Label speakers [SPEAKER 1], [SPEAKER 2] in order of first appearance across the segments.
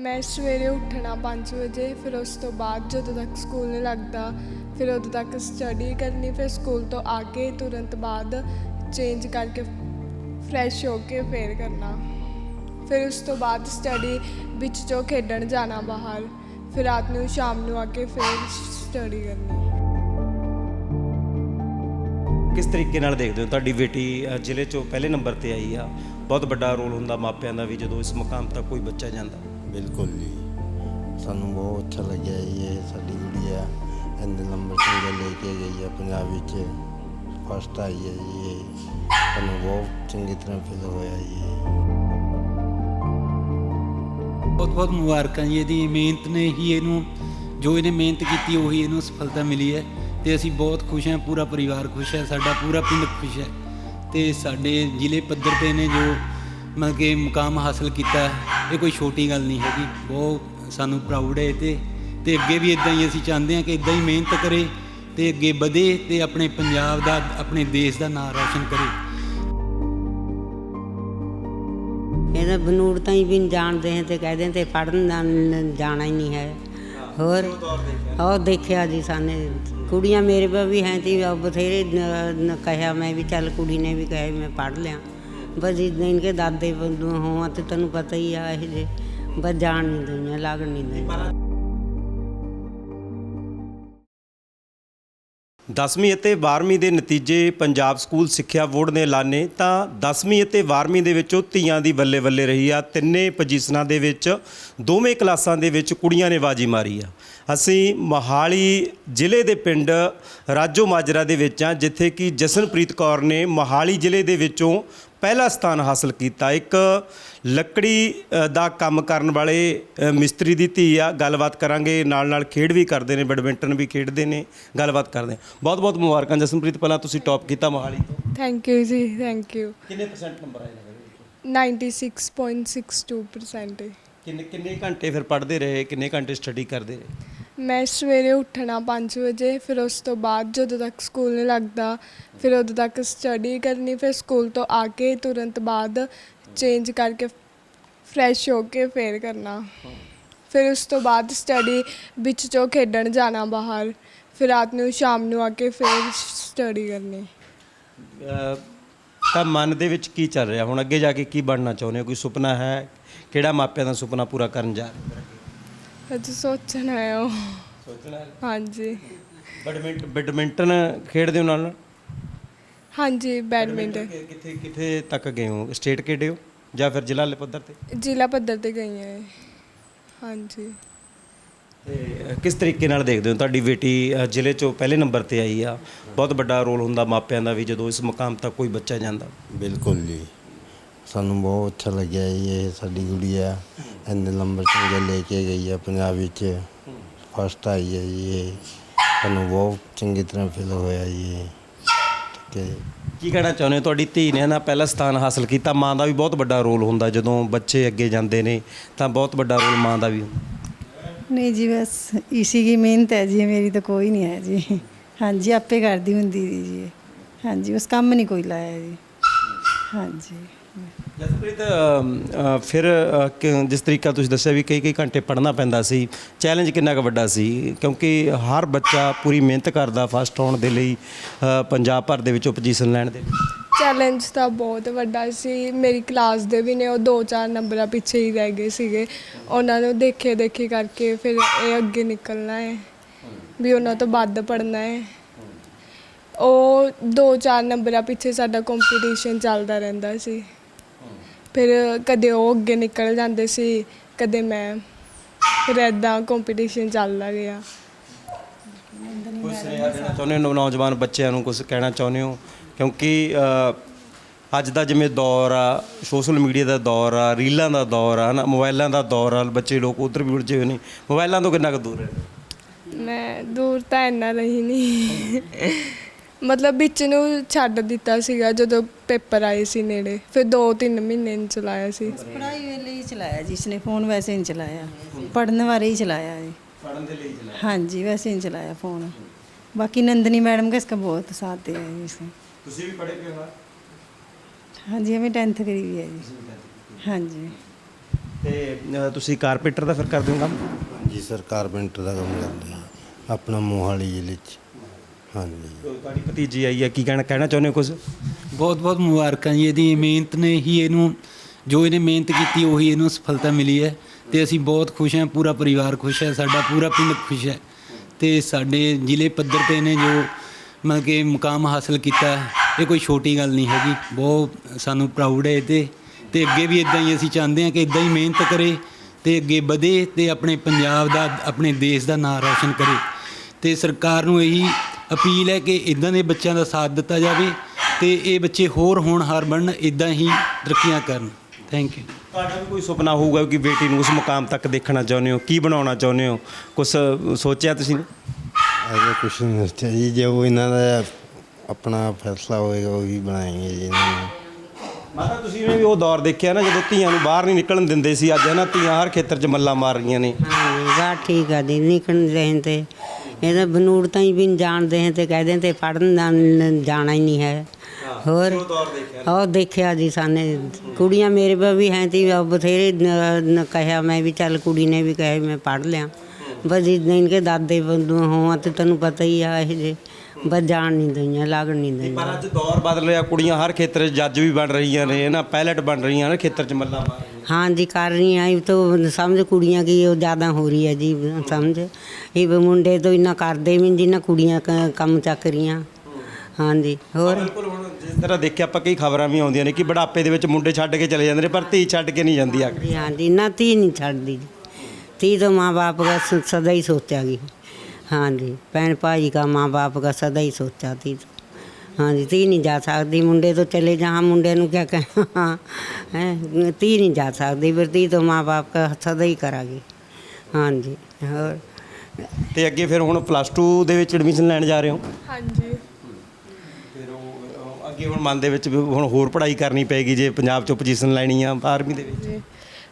[SPEAKER 1] ਮੈਂ ਸਵੇਰੇ ਉੱਠਣਾ 5 ਵਜੇ, ਫਿਰ ਉਸ ਤੋਂ ਬਾਅਦ ਜਦੋਂ ਤੱਕ ਸਕੂਲ ਨਹੀਂ ਲੱਗਦਾ, ਫਿਰ ਉਦੋਂ ਤੱਕ ਸਟੱਡੀ ਕਰਨੀ, ਫਿਰ ਸਕੂਲ ਤੋਂ ਆ ਕੇ ਤੁਰੰਤ ਬਾਅਦ ਚੇਂਜ ਕਰਕੇ ਫਰੈਸ਼ ਹੋ ਕੇ ਫੇਰ ਕਰਨਾ। ਫਿਰ ਉਸ ਤੋਂ ਬਾਅਦ ਸਟੱਡੀ ਵਿੱਚ ਜੋ ਖੇਡਣ ਜਾਣਾ ਬਾਹਰ, ਫਿਰ ਰਾਤ ਨੂੰ ਸ਼ਾਮ ਨੂੰ ਆ ਕੇ ਫਿਰ ਸਟੱਡੀ ਕਰਨੀ।
[SPEAKER 2] ਕਿਸ ਤਰੀਕੇ ਨਾਲ ਦੇਖਦੇ ਹੋ? ਤੁਹਾਡੀ ਬੇਟੀ ਜ਼ਿਲ੍ਹੇ 'ਚੋਂ ਪਹਿਲੇ ਨੰਬਰ ਤੇ ਆਈ ਆ। ਬਹੁਤ ਵੱਡਾ ਰੋਲ ਹੁੰਦਾ ਮਾਪਿਆਂ ਦਾ ਵੀ ਜਦੋਂ ਇਸ ਮੁਕਾਮ ਤੱਕ ਕੋਈ ਬੱਚਾ ਜਾਂਦਾ।
[SPEAKER 3] ਬਿਲਕੁਲ ਜੀ। ਸਾਨੂੰ ਬਹੁਤ ਅੱਛਾ ਲੱਗਿਆ ਜੀ ਇਹ ਸਾਡੀ ਗੁੜੀਆ। ਇੰਨੇ ਨੰਬਰ ਚੰਗੇ ਲੈ ਕੇ ਗਈ ਹੈ ਪੰਜਾਬ ਵਿੱਚ। ਫਸਟ ਆਈ ਹੈ ਜੀ ਇਹ। ਸਾਨੂੰ ਬਹੁਤ ਚੰਗੀ ਤਰ੍ਹਾਂ ਫੀਲ ਹੋਇਆ ਜੀ
[SPEAKER 4] ਬਹੁਤ ਬਹੁਤ ਮੁਬਾਰਕਾਂ ਜੀ। ਇਹਦੀ ਮਿਹਨਤ ਨੇ ਹੀ ਇਹਨੂੰ, ਜੋ ਇਹਨੇ ਮਿਹਨਤ ਕੀਤੀ, ਉਹੀ ਇਹਨੂੰ ਸਫਲਤਾ ਮਿਲੀ ਹੈ। ਤੇ ਅਸੀਂ ਬਹੁਤ ਖੁਸ਼ ਹਾਂ, ਪੂਰਾ ਪਰਿਵਾਰ ਖੁਸ਼ ਹੈ, ਸਾਡਾ ਪੂਰਾ ਪਿੰਡ ਖੁਸ਼ ਹੈ। ਤੇ ਸਾਡੇ ਜ਼ਿਲ੍ਹੇ ਪੱਧਰ ਤੇ ਨੇ ਜੋ ਮਤਲਬ ਕਿ ਮੁਕਾਮ ਹਾਸਲ ਕੀਤਾ। ਇਹ ਕੋਈ ਛੋਟੀ ਗੱਲ ਨਹੀਂ ਹੈਗੀ, ਬਹੁਤ ਸਾਨੂੰ ਪ੍ਰਾਊਡ ਹੈ ਇਹ ਤੇ। ਤੇ ਅੱਗੇ ਵੀ ਇਦਾਂ ਹੀ ਅਸੀਂ ਚਾਹੁੰਦੇ ਹਾਂ ਕਿ ਇਦਾਂ ਹੀ ਮਿਹਨਤ ਕਰੇ ਤੇ ਅੱਗੇ ਵਧੇ ਤੇ ਆਪਣੇ ਪੰਜਾਬ ਦਾ, ਆਪਣੇ ਦੇਸ਼ ਦਾ ਨਾਮ ਰੌਸ਼ਨ ਕਰੇ।
[SPEAKER 5] ਇਹਦਾ ਬਨੂੜ ਤਾਂ ਹੀ ਵੀ ਨਹੀਂ ਜਾਣਦੇ ਹੈ ਤੇ ਕਹਦੇ ਤੇ ਪੜਨ ਜਾਣਾ ਹੀ ਨਹੀਂ ਹੈ। ਹੋਰ, ਉਹ ਦੇਖਿਆ ਜੀ ਸਾਨੇ, ਕੁੜੀਆਂ ਮੇਰੇ ਪਾ ਵੀ ਹੈ ਤੀ ਬਥੇਰੇ ਨ- ਕਹਿਆ ਮੈਂ ਵੀ ਚੱਲ ਕੁੜੀ ਨੇ ਵੀ ਕਹੇ ਮੈਂ ਪੜ ਲਿਆ। ਬਸ ਇਦਾਂ ਇਨਕੇ ਦਾਦੇ ਬੰਦੂ ਹੋਆ ਤੇ ਤੈਨੂੰ ਪਤਾ ਹੀ ਆ ਇਹ ਜੇ, ਬਸ ਜਾਣ ਨਹੀਂ ਦਿੰਦੇ ਲੱਗਣ ਨਹੀਂ ਦਿੰਦੇ
[SPEAKER 2] 10ਵੀਂ ਅਤੇ 12ਵੀਂ ਦੇ ਨਤੀਜੇ ਪੰਜਾਬ ਸਕੂਲ ਸਿੱਖਿਆ ਬੋਰਡ ਨੇ ਐਲਾਨੇ, ਤਾਂ 10ਵੀਂ ਅਤੇ 12ਵੀਂ ਦੇ ਵਿੱਚੋਂ ਧੀਆਂ ਦੀ ਬੱਲੇ ਬੱਲੇ ਰਹੀ ਆ। ਤਿੰਨੇ ਪੋਜੀਸ਼ਨਾਂ ਦੇ ਵਿੱਚ, ਦੋਵੇਂ ਕਲਾਸਾਂ ਦੇ ਵਿੱਚ ਕੁੜੀਆਂ ਨੇ ਬਾਜੀ ਮਾਰੀ ਆ। ਅਸੀਂ ਮੋਹਾਲੀ ਜ਼ਿਲ੍ਹੇ ਦੇ ਪਿੰਡ ਰਾਜੋ ਮਾਜਰਾ ਦੇ ਵਿੱਚ ਆ, ਜਿੱਥੇ ਕਿ ਜਸਨਪ੍ਰੀਤ ਕੌਰ ਨੇ ਮੋਹਾਲੀ ਜ਼ਿਲ੍ਹੇ ਦੇ ਵਿੱਚੋਂ ਪਹਿਲਾ ਸਥਾਨ ਹਾਸਲ ਕੀਤਾ। ਇੱਕ ਲੱਕੜੀ ਦਾ ਕੰਮ ਕਰਨ ਵਾਲੇ ਮਿਸਤਰੀ ਦੀ ਧੀ ਆ। ਗੱਲਬਾਤ ਕਰਾਂਗੇ ਨਾਲ ਨਾਲ ਖੇਡ ਵੀ ਕਰਦੇ ਨੇ ਬੈਡਮਿੰਟਨ ਵੀ ਖੇਡਦੇ ਨੇ ਗੱਲਬਾਤ ਕਰਦੇ ਬਹੁਤ ਬਹੁਤ ਮੁਬਾਰਕਾਂ ਜਸਨਪ੍ਰੀਤ ਪਹਿਲਾਂ ਤੁਸੀਂ ਟੌਪ ਕੀਤਾ ਮੋਹਾਲੀ ਤੋਂ।
[SPEAKER 1] Thank you ji thank you
[SPEAKER 2] ਕਿੰਨੇ ਪਰਸੈਂਟ ਨੰਬਰ ਆਏ ਨੇ
[SPEAKER 1] 96.62%
[SPEAKER 2] ਕਿੰਨੇ ਕਿੰਨੇ ਘੰਟੇ ਫਿਰ ਪੜ੍ਹਦੇ ਰਹੇ ਕਿੰਨੇ ਘੰਟੇ ਸਟੱਡੀ ਕਰਦੇ ਰਹੇ?
[SPEAKER 1] ਮੈਂ ਸਵੇਰੇ ਉੱਠਣਾ 5 ਵਜੇ ਫਿਰ ਉਸ ਤੋਂ ਬਾਅਦ ਜਦੋਂ ਤੱਕ ਸਕੂਲ ਨਹੀਂ ਲੱਗਦਾ ਫਿਰ ਉਦੋਂ ਤੱਕ ਸਟੱਡੀ ਕਰਨੀ ਫਿਰ ਸਕੂਲ ਤੋਂ ਆ ਕੇ ਤੁਰੰਤ ਬਾਅਦ ਚੇਂਜ ਕਰਕੇ ਫਰੈਸ਼ ਹੋ ਕੇ ਫੇਰ ਕਰਨਾ। ਫਿਰ ਉਸ ਤੋਂ ਬਾਅਦ ਸਟੱਡੀ ਵਿੱਚ ਜੋ ਖੇਡਣ ਜਾਣਾ ਬਾਹਰ ਫਿਰ ਰਾਤ ਨੂੰ ਸ਼ਾਮ ਨੂੰ ਆ ਕੇ ਫਿਰ ਸਟੱਡੀ ਕਰਨੀ।
[SPEAKER 2] ਅ, ਤਾਂ ਮਨ ਦੇ ਵਿੱਚ ਕੀ ਚੱਲ ਰਿਹਾ? ਹੁਣ ਅੱਗੇ ਜਾ ਕੇ ਕੀ ਬਣਨਾ ਚਾਹੁੰਦੇ ਹੋ? ਕੋਈ ਸੁਪਨਾ ਹੈ? ਕਿਹੜਾ ਮਾਪਿਆਂ ਦਾ ਸੁਪਨਾ ਪੂਰਾ ਕਰਨ ਜਾ ਰਹੇ ਹੋ?
[SPEAKER 1] ਅੱਜ ਸੋਚਣਾ ਹੈ। ਉਹ
[SPEAKER 2] ਸੋਚਣਾ
[SPEAKER 1] ਹਾਂਜੀ।
[SPEAKER 2] ਬੈਡਮਿੰਟਨ ਬੈਡਮਿੰਟਨ ਖੇਡਦੇ ਹੋ ਨਾਲ? ਨਾਲ
[SPEAKER 1] ਹਾਂਜੀ ਬੈਡਮਿੰਟਨ
[SPEAKER 2] ਕਿ- ਕਿੱਥੇ ਕਿੱਥੇ ਤੱਕ ਗਏ ਹੋ? ਸਟੇਟ ਖੇਡੇ ਹੋ? ਜਾਂ ਫਿਰ ਜ਼ਿਲ੍ਹਾ ਪੱਧਰ ਤੇ?
[SPEAKER 1] ਜ਼ਿਲ੍ਹਾ ਪੱਧਰ ਤੇ ਗਈ ਹਾਂ ਹਾਂਜੀ।
[SPEAKER 2] ਤੇ ਕਿਸ ਤਰੀਕੇ ਨਾਲ ਦੇਖਦੇ ਹੋ? ਤੁਹਾਡੀ ਬੇਟੀ ਅ, ਜ਼ਿਲ੍ਹੇ 'ਚੋਂ ਪਹਿਲੇ ਨੰਬਰ ਤੇ ਆਈ ਆ। ਬਹੁਤ ਵੱਡਾ ਰੋਲ ਹੁੰਦਾ ਮਾਪਿਆਂ ਦਾ ਵੀ ਜਦੋਂ ਇਸ ਮੁਕਾਮ ਤੱਕ ਕੋਈ ਬੱਚਾ ਜਾਂਦਾ।
[SPEAKER 3] ਬਿਲਕੁਲ ਜੀ। ਸਾਨੂੰ ਬਹੁਤ ਅੱਛਾ ਲੱਗਿਆ ਜੀ ਇਹ ਸਾਡੀ ਗੁੜੀਆ ਇੰਨੇ ਨੰਬਰ ਚੰਗੇ ਲੈ ਕੇ ਗਈ ਹੈ ਪੰਜਾਬ ਵਿੱਚ ਫਸਟ ਆਈ ਹੈ ਜੀ ਇਹ ਸਾਨੂੰ ਬਹੁਤ ਚੰਗੀ ਤਰ੍ਹਾਂ ਫੀਲ ਹੋਇਆ ਜੀ ਠੀਕ ਹੈ ਜੀ
[SPEAKER 2] ਕੀ ਕਹਿਣਾ ਚਾਹੁੰਦੇ ਹੋ ਤੁਹਾਡੀ ਧੀ ਨੇ ਨਾ ਪਹਿਲਾ ਸਥਾਨ ਹਾਸਲ ਕੀਤਾ ਮਾਂ ਦਾ ਵੀ ਬਹੁਤ ਵੱਡਾ ਰੋਲ ਹੁੰਦਾ ਜਦੋਂ ਬੱਚੇ ਅੱਗੇ ਜਾਂਦੇ ਨੇ ਤਾਂ ਬਹੁਤ ਵੱਡਾ ਰੋਲ ਮਾਂ ਦਾ ਵੀ ਹੁੰਦਾ
[SPEAKER 6] नहीं जी बस इसी की मेहनत है जी मेरी तो कोई नहीं है जी हाँ जी आपे करती होंगी थी जी हाँ जी बस काम नहीं कोई लाया जी हाँ जी
[SPEAKER 2] ਜਸਪ੍ਰੀਤ ਫਿਰ ਜਿਸ ਤਰੀਕਾ ਤੁਸੀਂ ਦੱਸਿਆ ਵੀ ਕਈ ਕਈ ਘੰਟੇ ਪੜ੍ਹਨਾ ਪੈਂਦਾ ਸੀ ਚੈਲੰਜ ਕਿੰਨਾ ਕੁ ਵੱਡਾ ਸੀ? ਕਿਉਂਕਿ ਹਰ ਬੱਚਾ ਪੂਰੀ ਮਿਹਨਤ ਕਰਦਾ ਫਸਟ ਆਉਣ ਦੇ ਲਈ ਪੰਜਾਬ ਭਰ ਦੇ ਵਿੱਚ ਪੋਜੀਸ਼ਨ ਲੈਣ ਦੇ ਲਈ।
[SPEAKER 1] ਚੈਲੰਜ ਤਾਂ ਬਹੁਤ ਵੱਡਾ ਸੀ। ਮੇਰੀ ਕਲਾਸ ਦੇ ਵੀ ਨੇ, ਉਹ 2-4 ਨੰਬਰਾਂ ਪਿੱਛੇ ਹੀ ਰਹਿ ਗਏ ਸੀਗੇ। ਉਹਨਾਂ ਨੂੰ ਦੇਖੇ ਦੇਖੇ ਕਰਕੇ ਫਿਰ ਇਹ ਅੱਗੇ ਨਿਕਲਣਾ ਹੈ, ਵੀ ਉਹਨਾਂ ਤੋਂ ਵੱਧ ਪੜਨਾ ਹੈ। ਉਹ 2-4 ਨੰਬਰਾਂ ਪਿੱਛੇ ਸਾਡਾ ਕੰਪੀਟੀਸ਼ਨ ਚੱਲਦਾ ਰਹਿੰਦਾ ਸੀ। ਫਿਰ ਕਦੇ ਉਹ ਅੱਗੇ ਨਿਕਲ ਜਾਂਦੇ ਸੀ ਕਦੇ ਮੈਂ। ਫਿਰ ਐਦਾਂ ਕੰਪੀਟੀਸ਼ਨ ਚੱਲਦਾ ਗਿਆ।
[SPEAKER 2] ਕੁਝ ਸੁਨੇਹਾ ਦੇਣਾ ਚਾਹੁੰਦੇ ਹੋ ਨੌਜਵਾਨ ਬੱਚਿਆਂ ਨੂੰ ਕੁਝ ਕਹਿਣਾ ਚਾਹੁੰਦੇ ਹੋ? ਕਿਉਂਕਿ ਅ, ਅੱਜ ਦਾ ਜਿਵੇਂ ਦੌਰ ਆ ਸੋਸ਼ਲ ਮੀਡੀਆ ਦਾ ਦੌਰ ਆ ਰੀਲਾਂ ਦਾ ਦੌਰ ਆ ਨਾ ਮੋਬਾਈਲਾਂ ਦਾ ਦੌਰ ਆ ਬੱਚੇ ਲੋਕ ਉਧਰ ਵੀ ਉਲਝੇ ਹੋਏ ਨੇ। ਮੋਬਾਈਲਾਂ ਤੋਂ ਕਿੰਨਾ ਕੁ ਦੂਰ ਹੈ?
[SPEAKER 1] ਮੈਂ ਦੂਰ ਤਾਂ ਇੰਨਾ ਰਹੀ ਨਹੀਂ। ਮਤਲਬ ਵਿੱਚ ਨੂੰ ਛੱਡ ਦਿੱਤਾ ਸੀਗਾ ਜਦੋਂ ਪੇਪਰ ਆਏ ਸੀ ਨੇੜੇ। ਫਿਰ 2-3 ਮਹੀਨੇ ਨਹੀਂ ਚਲਾਇਆ ਸੀ।
[SPEAKER 6] ਪੜ੍ਹਾਈ ਵੇਲੇ ਚਲਾਇਆ ਜੀ ਇਸਨੇ ਫੋਨ ਵੈਸੇ ਨਹੀਂ ਚਲਾਇਆ। ਪੜਨ ਬਾਰੇ ਹੀ ਚਲਾਇਆ ਜੀ।
[SPEAKER 2] ਪੜਨ ਦੇ ਲਈ
[SPEAKER 6] ਚਲਾਇਆ? ਹਾਂਜੀ ਵੈਸੇ ਨਹੀਂ ਚਲਾਇਆ ਫੋਨ। ਬਾਕੀ ਨੰਦਨੀ ਮੈਡਮ ਕੇ ਇਸਕਾ ਬਹੁਤ ਸਾਥ ਦੇ ਹੈ ਇਸਨੇ
[SPEAKER 2] ਤੁਸੀਂ ਵੀ ਪੜ੍ਹੇ
[SPEAKER 6] ਪਿਓ ਹਾਂਜੀ ਮੈਂ 10th ਕਰੀ ਹੈ ਜੀ। ਹਾਂਜੀ।
[SPEAKER 2] ਤੇ ਤੁਸੀਂ ਕਾਰਪੇਂਟਰ ਦਾ ਫਿਰ ਕਰਦੇ ਹੋ ਕੰਮ?
[SPEAKER 3] ਜੀ ਸਰ ਕਾਰਪੈਂਟਰ ਦਾ ਕੰਮ ਕਰਦੇ ਹਾਂ। ਆਪਣਾ ਮੋਹਾਲੀ ਜ਼ਿਲ੍ਹੇ 'ਚ। ਹਾਂਜੀ।
[SPEAKER 2] ਤੁਹਾਡੀ ਭਤੀਜੀ ਆਈ ਹੈ ਕੀ ਕਹਿਣਾ ਕਹਿਣਾ ਚਾਹੁੰਦੇ ਹੋ ਕੁਝ?
[SPEAKER 4] ਬਹੁਤ ਬਹੁਤ ਮੁਬਾਰਕਾਂ ਜੀ। ਇਹਦੀ ਮਿਹਨਤ ਨੇ ਹੀ ਇਹਨੂੰ ਜੋ ਇਹਨੇ ਮਿਹਨਤ ਕੀਤੀ ਉਹੀ ਇਹਨੂੰ ਸਫਲਤਾ ਮਿਲੀ ਹੈ। ਤੇ ਅਸੀਂ ਬਹੁਤ ਖੁਸ਼ ਹਾਂ ਪੂਰਾ ਪਰਿਵਾਰ ਖੁਸ਼ ਹੈ ਸਾਡਾ ਪੂਰਾ ਪਿੰਡ ਖੁਸ਼ ਹੈ। ਤੇ ਸਾਡੇ ਜ਼ਿਲ੍ਹੇ ਪੱਧਰ ਤੇ ਇਹਨੇ ਜੋ ਮਤਲਬ ਕਿ ਮੁਕਾਮ ਹਾਸਲ ਕੀਤਾ ਇਹ ਕੋਈ ਛੋਟੀ ਗੱਲ ਨਹੀਂ ਹੈਗੀ। ਬਹੁਤ ਸਾਨੂੰ ਪ੍ਰਾਊਡ ਹੈ ਇਹ ਤੇ ਤੇ ਅੱਗੇ ਵੀ ਇਦਾਂ ਹੀ ਅਸੀਂ ਚਾਹੁੰਦੇ ਹਾਂ ਕਿ ਇਦਾਂ ਹੀ ਮਿਹਨਤ ਕਰੇ ਤੇ ਅੱਗੇ ਵਧੇ ਤੇ ਆਪਣੇ ਪੰਜਾਬ ਦਾ ਆਪਣੇ ਦੇਸ਼ ਦਾ ਨਾਮ ਰੌਸ਼ਨ ਕਰੇ। ਤੇ ਸਰਕਾਰ ਨੂੰ ਇਹੀ ਅਪੀਲ ਹੈ ਕਿ ਇਦਾਂ ਦੇ ਬੱਚਿਆਂ ਦਾ ਸਾਥ ਦਿੱਤਾ ਜਾਵੇ ਤੇ ਇਹ ਬੱਚੇ ਹੋਰ ਹੋਣਹਾਰ ਬਣਨ ਇਦਾਂ ਹੀ ਤਰੱਕੀਆਂ ਕਰਨ। ਥੈਂਕ ਯੂ
[SPEAKER 2] ਤੁਹਾਡਾ ਵੀ ਕੋਈ ਸੁਪਨਾ ਹੋਊਗਾ ਕਿ ਬੇਟੀ ਨੂੰ ਉਸ ਮੁਕਾਮ ਤੱਕ ਦੇਖਣਾ ਚਾਹੁੰਦੇ ਹੋ ਕੀ ਬਣਾਉਣਾ ਚਾਹੁੰਦੇ ਹੋ? ਕੁਝ ਸੋਚਿਆ ਤੁਸੀਂ
[SPEAKER 3] ਅਜੇ ਕੁਛ ਨਹੀਂ ਸੋਚਿਆ ਜੀ ਜੋ ਇਹਨਾਂ ਦਾ ਆਪਣਾ ਫੈਸਲਾ ਹੋਏਗਾ ਉਹ ਹੀ ਬਣਾਏंगे ਜੀ ਇਹਨਾਂ ਨੂੰ।
[SPEAKER 2] ਮਾਤਾ ਤੁਸੀਂ ਨੇ ਵੀ ਉਹ ਦੌਰ ਦੇਖਿਆ ਨਾ ਜਦੋਂ ਧੀਆਂ ਨੂੰ ਬਾਹਰ ਨਹੀਂ ਨਿਕਲਣ ਦਿੰਦੇ ਸੀ ਅੱਜ ਹੈ ਨਾ ਧੀਆਂ ਹਰ ਖੇਤਰ 'ਚ ਮੱਲਾ ਮਾਰ ਰਹੀਆਂ ਨੇ।
[SPEAKER 5] ਬਾਤ ਠੀਕ ਆ ਦੀ ਨਿਕਲ ਰਹੇ ਤੇ ਇਹਦਾ ਬਨੂੜ ਤਾਂ ਹੀ ਵੀ ਨਹੀਂ ਜਾਣਦੇ ਹੈ ਤੇ ਕਹਦੇ ਤੇ ਪੜਨ ਦਾ ਜਾਣਾ ਹੀ ਨਹੀਂ ਹੈ। ਹੋਰ ਉਹ ਦੇਖਿਆ ਜੀ ਸਾਨੇ। ਕੁੜੀਆਂ ਮੇਰੇ ਪਾ ਵੀ ਹੈ ਤੀ ਬਥੇਰੇ ਕਹਿਆ ਮੈਂ ਵੀ ਚੱਲ ਕੁੜੀ ਨੇ ਵੀ ਕਹੇ ਮੈਂ ਪੜ ਲਿਆ। ਬਸ ਜਿੱਦਾਂ ਇਨਕੇ ਦਾਦੇ ਬੰਦੂ ਹੋਵਾਂ ਤੇ ਤੈਨੂੰ ਪਤਾ ਹੀ ਆ ਇਹ ਜੇ। ਬਸ ਜਾਣ ਨਹੀਂ ਦਈਆਂ ਲੱਗਣ ਨਹੀਂ
[SPEAKER 2] ਪਰ ਦਈਆਂ। ਅੱਜ ਦੌਰ ਬਦਲ ਰਿਹਾ ਕੁੜੀਆਂ ਹਰ ਖੇਤਰ 'ਚ ਜੱਜ ਵੀ ਬਣ ਰਹੀਆਂ ਨੇ ਨਾ ਪਾਇਲਟ ਬਣ ਰਹੀਆਂ ਨੇ ਖੇਤਰ 'ਚ ਮੱਲਾ ਮਾਰ ਰਹੀਆਂ।
[SPEAKER 5] ਹਾਂਜੀ ਕਰ ਰਹੀਆਂ ਇਹ ਤਾਂ ਸਮਝ ਕੁੜੀਆਂ ਕੀ ਉਹ ਜ਼ਿਆਦਾ ਹੋ ਰਹੀ ਹੈ ਜੀ ਸਮਝ। ਇਹ ਵੀ ਮੁੰਡੇ ਤੋਂ ਇੰਨਾ ਕਰਦੇ ਵੀ ਜੀ ਨਾ ਕੁੜੀਆਂ ਕੰਮ ਚੱਕ ਰਹੀਆਂ।
[SPEAKER 2] ਹਾਂਜੀ ਹੋਰ? ਜਿਸ ਤਰ੍ਹਾਂ ਦੇਖਿਆ ਆਪਾਂ ਕਈ ਖਬਰਾਂ ਵੀ ਆਉਂਦੀਆਂ ਨੇ ਕਿ ਬੁਢਾਪੇ ਦੇ ਵਿੱਚ ਮੁੰਡੇ ਛੱਡ ਕੇ ਚਲੇ ਜਾਂਦੇ ਨੇ ਪਰ ਧੀ ਛੱਡ ਕੇ ਨਹੀਂ ਜਾਂਦੀ ਆ।
[SPEAKER 5] ਹਾਂਜੀ ਹਾਂਜੀ ਨਾ ਧੀ ਨਹੀਂ ਛੱਡਦੀ। ਜੀ ਧੀ ਤੋਂ ਮਾਂ ਬਾਪ ਦਾ ਸਦਾ ਹੀ ਸੋਚਿਆ ਗਈ हाँ जी भैन भाई का माँ बाप का सदा ही सोचा थी तो हाँ जी ती नहीं जा सकती मुंडे तो चले जहाँ मुंडे ਨੂੰ क्या कहें हाँ हैं ती नहीं जा सकती फिर ती तो माँ बाप का सदा ही करागी हाँ जी और
[SPEAKER 2] ਤੇ ਅੱਗੇ ਫਿਰ ਹੁਣ ਪਲੱਸ 2 ਦੇ ਵਿੱਚ ਐਡਮਿਸ਼ਨ ਲੈਣ ਜਾ ਰਹੇ ਹੋ
[SPEAKER 1] ਹਾਂਜੀ
[SPEAKER 2] ਫਿਰ ਉਹ ਅੱਗੇ ਹੁਣ ਮਨ ਦੇ ਵਿੱਚ ਵੀ ਹੁਣ ਹੋਰ ਪੜ੍ਹਾਈ ਕਰਨੀ ਪੈਗੀ ਜੇ ਪੰਜਾਬ 'ਚੋਂ ਪੋਜੀਸ਼ਨ ਲੈਣੀ ਆ 12ਵੀਂ ਦੇ ਵਿੱਚ
[SPEAKER 1] ਜੀ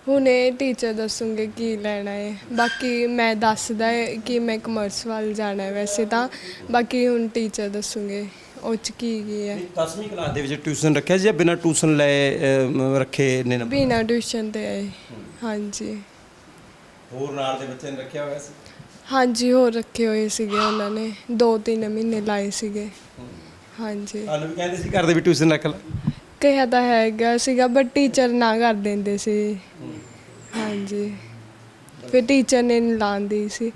[SPEAKER 1] ਹੁਣ ਇਹ ਟੀਚਰ ਦੱਸੂਗੇ ਕੀ ਲੈਣਾ ਹੈ ਬਾਕੀ ਮੈਂ ਦੱਸਦਾ ਹੈ ਕਿ ਮੈਂ ਕਮਰਸ ਵੱਲ ਜਾਣਾ ਹੈ ਵੈਸੇ ਤਾਂ। ਬਾਕੀ ਹੁਣ ਟੀਚਰ ਦੱਸੂਗੇ ਉਹ ਚ ਕੀ ਕੀ ਹੈ
[SPEAKER 2] 10ਵੀਂ ਕਲਾਸ ਦੇ ਵਿੱਚ ਟਿਊਸ਼ਨ ਰੱਖਿਆ ਸੀ ਜਾਂ ਬਿਨਾਂ ਟਿਊਸ਼ਨ ਲੈ ਅਮ, ਰੱਖੇ ਨੇ ਨੰਬਰ
[SPEAKER 1] ਬਿਨਾਂ ਟਿਊਸ਼ਨ ਤੇ ਆਏ। ਹਾਂਜੀ।
[SPEAKER 2] ਹੋਰ ਨਾਲ ਦੇ ਬੱਚੇ ਨੇ ਰੱਖਿਆ ਹੋਇਆ ਸੀ?
[SPEAKER 1] ਹਾਂਜੀ ਹੋਰ ਰੱਖੇ ਹੋਏ ਸੀਗੇ ਉਹਨਾਂ ਨੇ। 2-3 ਮਹੀਨੇ ਲਾਏ ਸੀਗੇ। ਹਾਂਜੀ।
[SPEAKER 2] ਤੁਹਾਨੂੰ ਵੀ ਕਹਿੰਦੇ ਸੀ ਘਰ ਦੇ ਵੀ ਟਿਊਸ਼ਨ ਰੱਖ ਲੈ।
[SPEAKER 1] ਕਿਹਾ ਤਾਂ ਹੈਗਾ ਸੀਗਾ ਬਟ ਟੀਚਰ ਨਾ ਕਰ ਦਿੰਦੇ ਸੀ। ਹਾਂਜੀ। ਫਿਰ ਟੀਚਰ ਨੇ ਨੀ ਲਾਉਂਦੀ ਸੀ।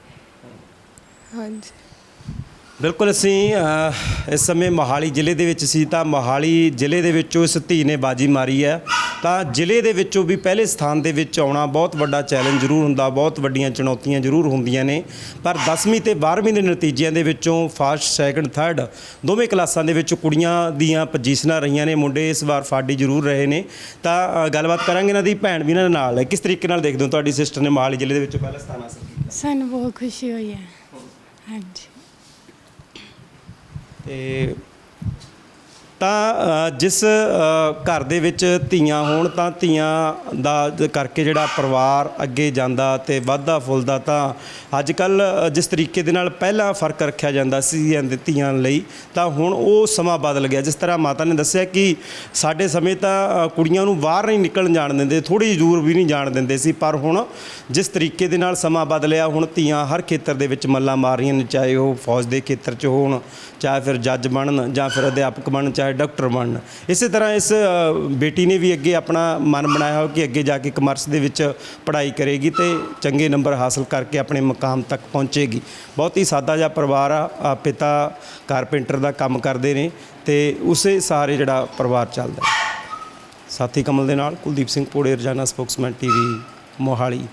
[SPEAKER 1] ਹਾਂਜੀ।
[SPEAKER 2] ਬਿਲਕੁਲ ਅਸੀਂ ਅ, ਇਸ ਸਮੇਂ ਮੋਹਾਲੀ ਜ਼ਿਲ੍ਹੇ ਦੇ ਵਿੱਚ ਸੀ ਤਾਂ ਮੋਹਾਲੀ ਜ਼ਿਲ੍ਹੇ ਦੇ ਵਿੱਚੋਂ ਇਸ ਧੀ ਨੇ ਬਾਜੀ ਮਾਰੀ ਹੈ। ਤਾਂ ਜ਼ਿਲ੍ਹੇ ਦੇ ਵਿੱਚੋਂ ਵੀ ਪਹਿਲੇ ਸਥਾਨ ਦੇ ਵਿੱਚ ਆਉਣਾ ਬਹੁਤ ਵੱਡਾ ਚੈਲੰਜ ਜ਼ਰੂਰ ਹੁੰਦਾ ਬਹੁਤ ਵੱਡੀਆਂ ਚੁਣੌਤੀਆਂ ਜ਼ਰੂਰ ਹੁੰਦੀਆਂ ਨੇ। ਪਰ 10ਵੀਂ ਤੇ 12ਵੀਂ ਦੇ ਨਤੀਜਿਆਂ ਦੇ ਵਿੱਚੋਂ ਫਸਟ ਸੈਕੰਡ ਥਰਡ ਦੋਵੇਂ ਕਲਾਸਾਂ ਦੇ ਵਿੱਚ ਕੁੜੀਆਂ ਦੀਆਂ ਪੋਜੀਸ਼ਨਾਂ ਰਹੀਆਂ ਨੇ ਮੁੰਡੇ ਇਸ ਵਾਰ ਫਾਡੀ ਜ਼ਰੂਰ ਰਹੇ ਨੇ। ਤਾਂ ਗੱਲਬਾਤ ਕਰਾਂਗੇ ਇਹਨਾਂ ਦੀ ਭੈਣ ਵੀ ਇਹਨਾਂ ਦੇ ਨਾਲ। ਹੈ ਕਿਸ ਤਰੀਕੇ ਨਾਲ ਦੇਖਦੇ ਹੋ ਤੁਹਾਡੀ ਸਿਸਟਰ ਨੇ ਮੋਹਾਲੀ ਜ਼ਿਲ੍ਹੇ ਦੇ ਵਿੱਚੋਂ ਪਹਿਲਾ ਸਥਾਨ ਹਾਸਲ ਕੀਤਾ?
[SPEAKER 7] ਸਾਨੂੰ ਬਹੁਤ ਖੁਸ਼ੀ ਹੋਈ ਹੈ। ਹਾਂਜੀ।
[SPEAKER 2] ਤੇ ਤਾਂ ਜਿਸ ਘਰ ਦੇ ਵਿੱਚ ਧੀਆਂ ਹੋਣ ਤਾਂ ਧੀਆਂ ਦਾ ਕਰਕੇ ਜਿਹੜਾ ਪਰਿਵਾਰ ਅੱਗੇ ਜਾਂਦਾ ਤੇ ਵਾਧਾ ਫੁੱਲਦਾ ਤਾਂ ਅੱਜ ਕੱਲ ਜਿਸ ਤਰੀਕੇ ਦੇ ਨਾਲ ਪਹਿਲਾਂ ਫ਼ਰਕ ਰੱਖਿਆ ਜਾਂਦਾ ਸੀ ਧੀਆਂ ਲਈ, ਤਾਂ ਹੁਣ ਉਹ ਸਮਾਂ ਬਦਲ ਗਿਆ। ਜਿਸ ਤਰ੍ਹਾਂ ਮਾਤਾ ਨੇ ਦੱਸਿਆ ਕਿ ਸਾਡੇ ਸਮੇਂ ਤਾਂ ਕੁੜੀਆਂ ਨੂੰ ਬਾਹਰ ਨਹੀਂ ਨਿਕਲਣ ਜਾਣ ਦਿੰਦੇ ਥੋੜੀ ਜਿਹੀ ਦੂਰ ਵੀ ਨਹੀਂ ਜਾਣ ਦਿੰਦੇ ਸੀ, ਪਰ ਹੁਣ ਜਿਸ ਤਰੀਕੇ ਦੇ ਨਾਲ ਸਮਾਂ ਬਦਲਿਆ, ਹੁਣ ਧੀਆਂ ਹਰ ਖੇਤਰ ਦੇ ਵਿੱਚ ਮੱਲਾ ਮਾਰ ਰਹੀਆਂ ਨੇ, ਚਾਹੇ ਉਹ ਫੌਜ ਦੇ ਖੇਤਰ 'ਚ ਹੋਣ, ਚਾਹੇ ਫਿਰ ਜੱਜ ਬਣਨ ਜਾਂ ਫਿਰ ਅਧਿਆਪਕ ਬਣਨ, ਚਾਹੇ ਡਾਕਟਰ ਬਣਨ। ਇਸੇ ਤਰ੍ਹਾਂ ਇਸ ਬੇਟੀ ਨੇ ਵੀ ਅੱਗੇ ਆਪਣਾ ਮਨ ਬਣਾਇਆ ਹੋ ਕਿ ਅੱਗੇ ਜਾ ਕੇ ਕਮਰਸ ਦੇ ਵਿੱਚ ਪੜ੍ਹਾਈ ਕਰੇਗੀ ਤੇ ਚੰਗੇ ਨੰਬਰ ਹਾਸਲ ਕਰਕੇ ਆਪਣੇ ਮਕਾਮ ਤੱਕ ਪਹੁੰਚੇਗੀ। ਬਹੁਤ ਹੀ ਸਾਦਾ ਜਿਹਾ ਪਰਿਵਾਰ ਆ ਪਿਤਾ ਕਾਰਪੈਂਟਰ ਦਾ ਕੰਮ ਕਰਦੇ ਨੇ ਤੇ ਉਸੇ ਸਾਰੇ ਜਿਹੜਾ ਪਰਿਵਾਰ ਚੱਲਦਾ। ਸਾਥੀ ਕਮਲ ਦੇ ਨਾਲ ਕੁਲਦੀਪ ਸਿੰਘ ਪੋੜੇ, ਰਜਾਨਾ ਸਪੋਕਸਮੈਨ ਟੀਵੀ, ਮੋਹਾਲੀ।